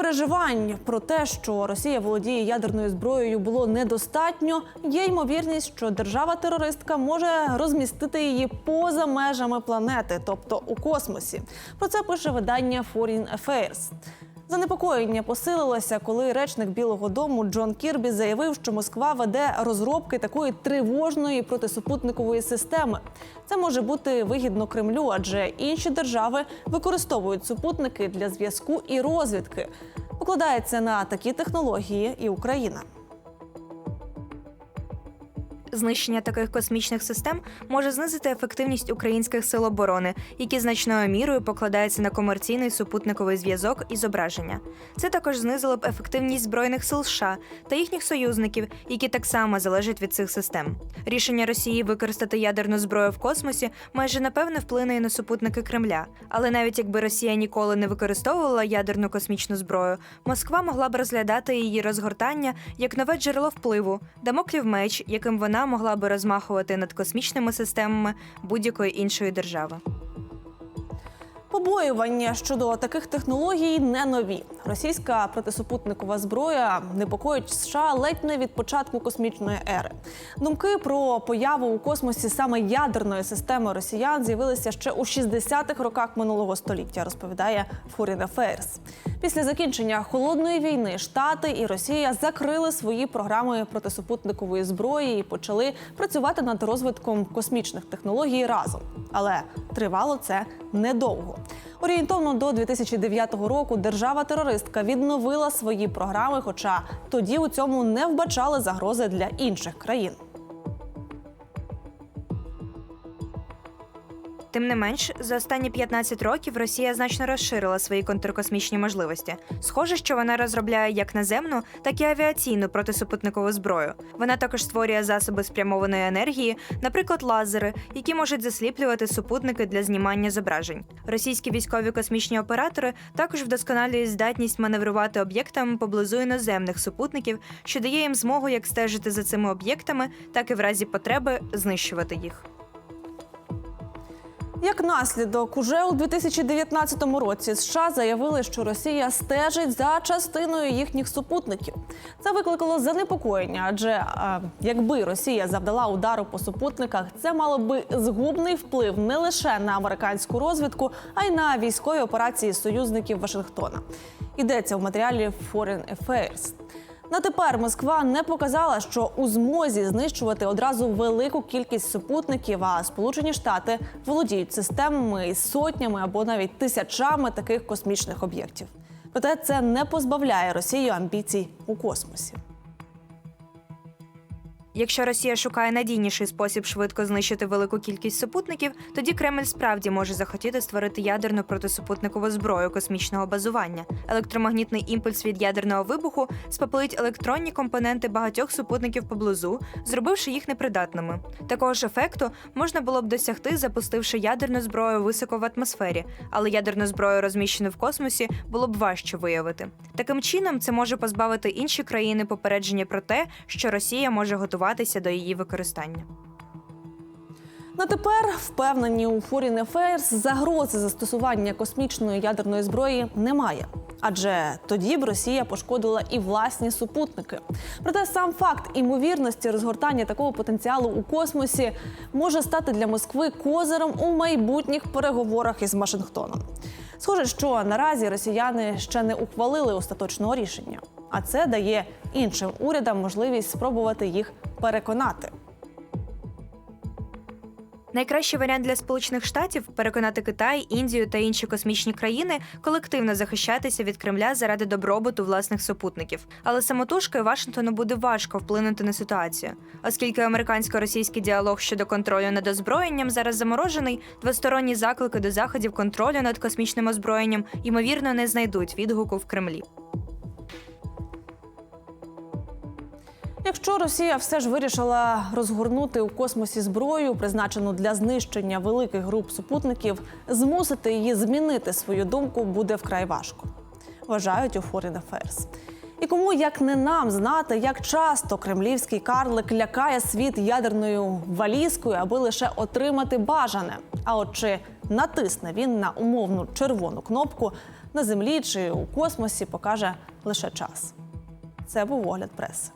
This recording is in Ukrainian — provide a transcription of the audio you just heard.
переживань про те, що Росія володіє ядерною зброєю, було недостатньо. Є ймовірність, що держава-терористка може розмістити її поза межами планети, тобто у космосі. Про це пише видання Foreign Affairs. Занепокоєння посилилося, коли речник Білого Дому Джон Кірбі заявив, що Москва веде розробки такої тривожної протисупутникової системи. Це може бути вигідно Кремлю, адже інші держави використовують супутники для зв'язку і розвідки. Покладається на такі технології і Україна. Знищення таких космічних систем може знизити ефективність українських сил оборони, які значною мірою покладаються на комерційний супутниковий зв'язок і зображення. Це також знизило б ефективність збройних сил США та їхніх союзників, які так само залежать від цих систем. Рішення Росії використати ядерну зброю в космосі майже напевне вплине і на супутники Кремля. Але навіть якби Росія ніколи не використовувала ядерну космічну зброю, Москва могла б розглядати її розгортання як нове джерело впливу, дамоклів меч, яким вона могла би розмахувати над космічними системами будь-якої іншої держави. Побоювання щодо таких технологій не нові. Російська протисупутникова зброя непокоїть США ледь не від початку космічної ери. Думки про появу у космосі саме ядерної системи росіян з'явилися ще у 60-х роках минулого століття, розповідає Foreign Affairs. Після закінчення холодної війни Штати і Росія закрили свої програми протисупутникової зброї і почали працювати над розвитком космічних технологій разом. Але тривало це недовго. Орієнтовно до 2009 року держава-терористка відновила свої програми, хоча тоді у цьому не вбачали загрози для інших країн. Тим не менш, за останні 15 років Росія значно розширила свої контркосмічні можливості. Схоже, що вона розробляє як наземну, так і авіаційну протисупутникову зброю. Вона також створює засоби спрямованої енергії, наприклад, лазери, які можуть засліплювати супутники для знімання зображень. Російські військові космічні оператори також вдосконалюють здатність маневрувати об'єктами поблизу іноземних супутників, що дає їм змогу як стежити за цими об'єктами, так і в разі потреби знищувати їх. Як наслідок, уже у 2019 році США заявили, що Росія стежить за частиною їхніх супутників. Це викликало занепокоєння, адже а, якби Росія завдала удару по супутниках, це мало би згубний вплив не лише на американську розвідку, а й на військові операції союзників Вашингтона. Йдеться в матеріалі Foreign Affairs. На тепер Москва не показала, що у змозі знищувати одразу велику кількість супутників, а Сполучені Штати володіють системами із сотнями або навіть тисячами таких космічних об'єктів. Проте це не позбавляє Росію амбіцій у космосі. Якщо Росія шукає надійніший спосіб швидко знищити велику кількість супутників, тоді Кремль справді може захотіти створити ядерну протисупутникову зброю космічного базування. Електромагнітний імпульс від ядерного вибуху спопилить електронні компоненти багатьох супутників поблизу, зробивши їх непридатними. Такого ж ефекту можна було б досягти, запустивши ядерну зброю високо в атмосфері, але ядерну зброю, розміщену в космосі, було б важче виявити. Таким чином, це може позбавити інші країни попередження про те, що Росія може готуватися до її використання. На тепер впевнені у Foreign Affairs, загрози застосування космічної ядерної зброї немає. Адже тоді б Росія пошкодила і власні супутники. Проте сам факт імовірності розгортання такого потенціалу у космосі може стати для Москви козиром у майбутніх переговорах із Вашингтоном. Схоже, що наразі росіяни ще не ухвалили остаточного рішення, а це дає іншим урядам можливість спробувати їх переконати. Найкращий варіант для Сполучених Штатів переконати Китай, Індію та інші космічні країни колективно захищатися від Кремля заради добробуту власних супутників. Але самотужки Вашингтону буде важко вплинути на ситуацію, оскільки американсько-російський діалог щодо контролю над озброєнням зараз заморожений, двосторонні заклики до заходів контролю над космічним озброєнням ймовірно не знайдуть відгуку в Кремлі. Якщо Росія все ж вирішила розгорнути у космосі зброю, призначену для знищення великих груп супутників, змусити її змінити свою думку буде вкрай важко. Вважають у Foreign Affairs. І кому як не нам знати, як часто кремлівський карлик лякає світ ядерною валізкою, аби лише отримати бажане. А от чи натисне він на умовну червону кнопку, на землі чи у космосі покаже лише час. Це був огляд преси.